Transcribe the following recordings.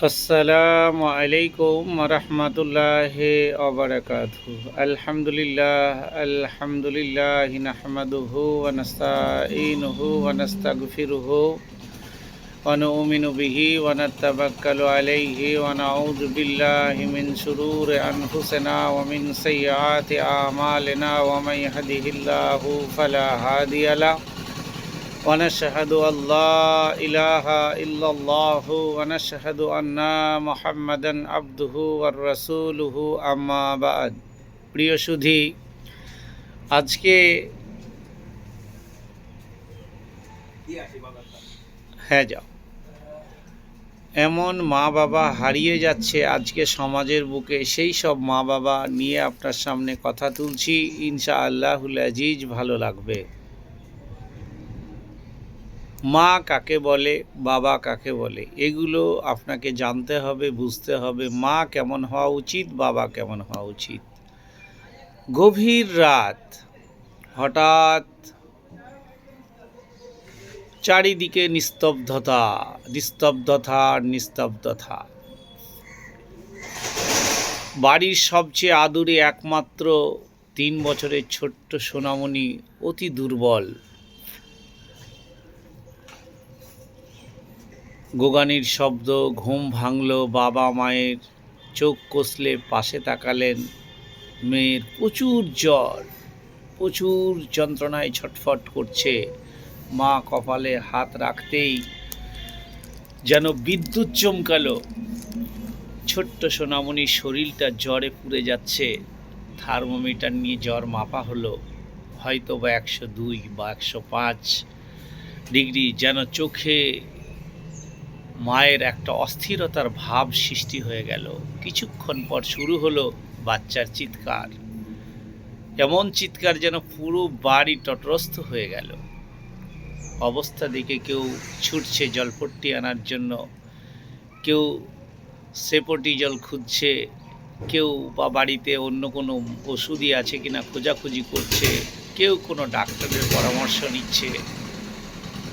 আসসালামু আলাইকুম রহমতুল্লাহ ওবরাকাতু আলহামদুলিল্লাহ আলহামদুলিল্লাহ নাহমাদুহু ওয়া নাস্তাঈনুহু ওয়া নাস্তাগফিরুহু ওয়া নু'মিনু বিহি ওয়া নাতাওয়াক্কালু আলাইহি ওয়া নাউযু বিল্লাহি মিন শুরুরি আনফুসিনা ওয়া মিন সাইয়্যাতি আ'মালিনা ونشهد أن لا إله إلا الله ونشهد أن محمدا عبده ورسوله أما بعد প্রিয় সুধী আজকে হ্যাঁ যাও এমন মা বাবা হারিয়ে যাচ্ছে আজকে সমাজের বুকে সেই সব মা বাবা নিয়ে আপনার সামনে কথা তুলছি ইনশা আল্লাহুল আজিজ ভালো লাগবে মা কাকে বলে, বাবা কাকে বলে, এগুলো আপনাকে জানতে হবে, বুঝতে হবে, মা কেমন হওয়া উচিত, বাবা কেমন হওয়া উচিত। গভীর রাত, হঠাৎ চারিদিকে নিস্তব্ধতা নিস্তব্ধতা নিস্তব্ধতা। বাড়ির সবচেয়ে আদুরে একমাত্র তিন বছরের ছোট্ট সোনামণি অতি দুর্বল। গোগানির শব্দ, ঘুম ভাঙল, বাবা মায়ের চোখ কষলে পাশে তাকালেন মেয়ের প্রচুর জ্বর, প্রচুর যন্ত্রণায় ছটফট করছে। মা কপালে হাত রাখতেই যেন বিদ্যুৎ চমকালো। ছোট্ট সোনামণির শরীরটা জ্বরে পুড়ে যাচ্ছে। থার্মোমিটার নিয়ে জ্বর মাপা হলো। হয়তো বা একশো দুই বা একশো পাঁচ ডিগ্রি যেন চোখে মায়ের একটা অস্থিরতার ভাব সৃষ্টি হয়ে গেল। কিছুক্ষণ পর শুরু হলো বাচ্চার চিৎকার। এমন চিৎকার যেন পুরো বাড়ি তটরস্থ হয়ে গেল। অবস্থা দেখে কেউ ছুটছে জলপট্টি আনার জন্য। কেউ সেপটি জল খুঁজছে। কেউ বা বাড়িতে অন্য কোনো ওষুধই আছে কিনা খোঁজাখুঁজি করছে। কেউ কোনো ডাক্তারের পরামর্শ নিচ্ছে।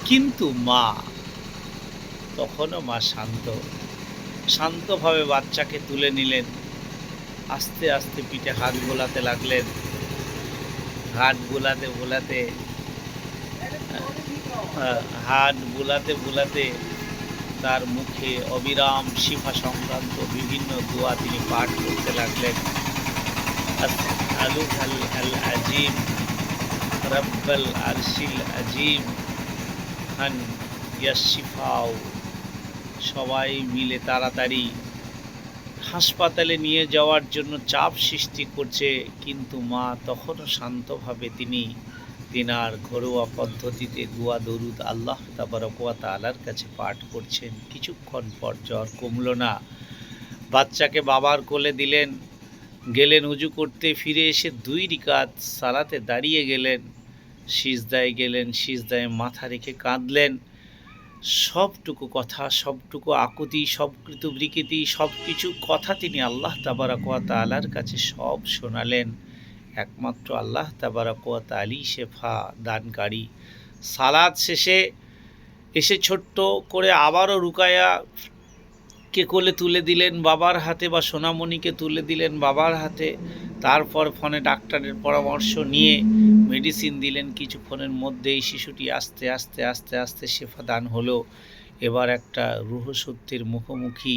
কিন্তু মা তখনও মা শান্ত। শান্তভাবে বাচ্চাকে তুলে নিলেন। আস্তে আস্তে পিঠে হাত বোলাতে লাগলেন। হাত বোলাতে বোলাতে, হাত বোলাতে বোলাতে তার মুখে অবিরাম শিফা সংক্রান্ত বিভিন্ন দোয়া তিনি পাঠ করতে লাগলেন। আলু আজিম আরশিল আজিম, হান ইয়াশিফাও সবাই মিলে তাড়াতাড়ি হাসপাতালে নিয়ে যাওয়ার জন্য চাপ সৃষ্টি করছে, কিন্তু মা তখনও শান্তভাবে তিনি তিনার ঘরোয়া পদ্ধতিতে দুয়া, দরুদ আল্লাহ তাবারকুয়া তালার কাছে পাঠ করছেন। কিছুক্ষণ পর জ্বর কমল না। বাচ্চাকে বাবার কোলে দিলেন, গেলেন উজু করতে, ফিরে এসে দুই রিকাত সালাতে দাঁড়িয়ে গেলেন। সিজদায় গেলেন, সিজদায় মাথা রেখে কাঁদলেন। সবটুকু কথা, সবটুকু আকুতি সব কৃতবৃকৃতি সব কিছু কথা তিনি আল্লাহ তাবারাকুয়া তালার কাছে সব শোনালেন। একমাত্র আল্লাহ তাবারাকুয়া তালি শেফা দানকারী। সালাদ শেষে এসে ছোট্ট করে আবারও রুকায়া কে কোলে তুলে দিলেন বাবার হাতে বা সোনামণিকে তুলে দিলেন বাবার হাতে। তারপর ফোনে ডাক্তারের পরামর্শ নিয়ে মেডিসিন দিলেন। কিছুক্ষণের মধ্যেই শিশুটি আস্তে আস্তে আস্তে আস্তে শেফা দান হলো। এবার একটা রুহ সত্যের মুখোমুখি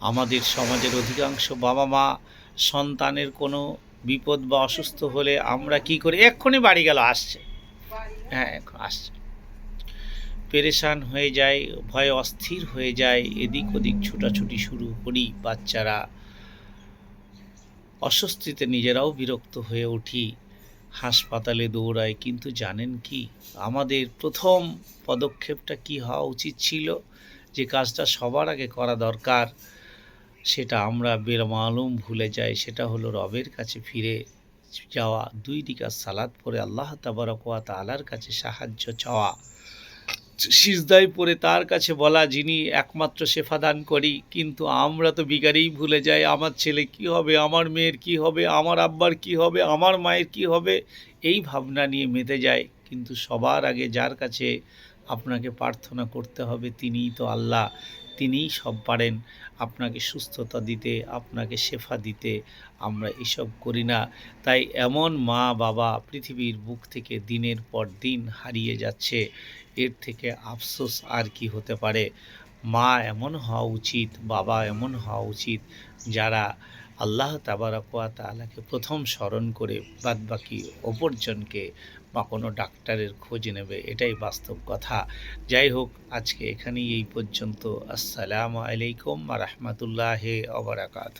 আমাদের সমাজের অধিকাংশ বাবা মা সন্তানের কোনো বিপদ বা অসুস্থ হলে আমরা কি করি? এক্ষুনি বাড়ি গেল, আসছে। হ্যাঁ এখন আসছে। পেরেশান হয়ে যায়, ভয়ে অস্থির হয়ে যায়। এদিক ওদিক ছুটাছুটি শুরু করি বাচ্চারা। অস্বস্তিতে নিজেরাও বিরক্ত হয়ে উঠি। হাসপাতালে দৌড়াই, কিন্তু জানেন কি, আমাদের প্রথম পদক্ষেপটা কি হওয়া উচিত ছিল? যে কাজটা সবার আগে করা দরকার, সেটা আমরা বেরমালুম ভুলে যাই, সেটা হলো রবের কাছে ফিরে যাওয়া, দুই দিকার সালাদ পরে আল্লাহ তাবারকুয়া তালার কাছে সাহায্য চাওয়া। সিজদায় পড়ে তার কাছে বলা, যিনি একমাত্র শেফা দান করি, কিন্তু আমরা তো বিকারেই ভুলে যাই। আমার ছেলে কি হবে? আমার মেয়ের কি হবে? আমার আব্বার কি হবে? আমার মায়ের কি হবে? এই ভাবনা নিয়ে মেতে যায়। কিন্তু সবার আগে যার কাছে আপনাকে প্রার্থনা করতে হবে, তিনিই তো আল্লাহ। তিনিই সব পারেন। আপনাকে সুস্থতা দিতে, আপনাকে শেফা দিতে আমরা এসব করি না। তাই এমন মা বাবা পৃথিবীর বুক থেকে দিনের পর দিন হারিয়ে যাচ্ছে, এর থেকে আফসোস আর কি হতে পারে? মা এমন হওয়া উচিত, বাবা এমন হওয়া উচিত, যারা আল্লাহ তাবারাকুয়া তালাকে প্রথম স্মরণ করে বাদবাকি অপরজনকে বা কোনো ডাক্তারের খোঁজ নেবে, এটাই বাস্তব কথা। যাই হোক, আজকে এখানেই এই পর্যন্ত। আসসালামু আলাইকুম রহমতুল্লাহ অবরাকাত